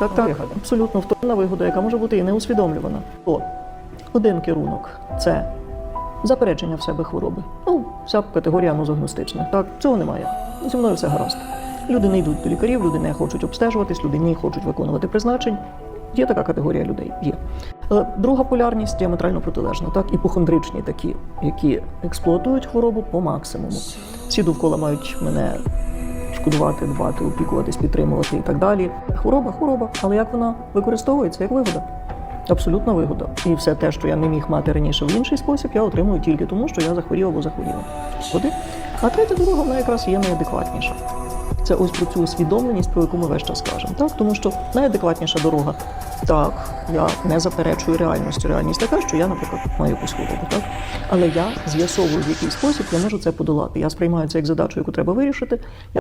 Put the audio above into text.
Так, так, абсолютно вторинна вигода, яка може бути і неусвідомлювана. О, один керунок це заперечення в себе хвороби. Ну, вся категорія нозогностичних. Так, цього немає. Зі мною все гаразд. Люди не йдуть до лікарів, люди не хочуть обстежуватись, люди не хочуть виконувати призначень. Є така категорія людей. Є. Е, Друга полярність діаметрально протилежна, так, іпохондричні такі, які експлуатують хворобу по максимуму. Всі довкола мають мене шкодувати, дбати, опікуватись, підтримувати і так далі. Хвороба, хвороба, але як вона використовується, як вигода? Абсолютна вигода. І все те, що я не міг мати раніше в інший спосіб, я отримую тільки тому, що я захворів або захворіла. А третя дорога, вона якраз є найадекватніша. Це ось про цю усвідомленість, про яку ми весь час кажемо. Так? Тому що найадекватніша дорога. Так, я не заперечую реальність. Реальність така, що я, наприклад, маю якусь хворобу. Так? Але я з'ясовую, в який спосіб я можу це подолати. Я сприймаю це як задачу, яку треба вирішити.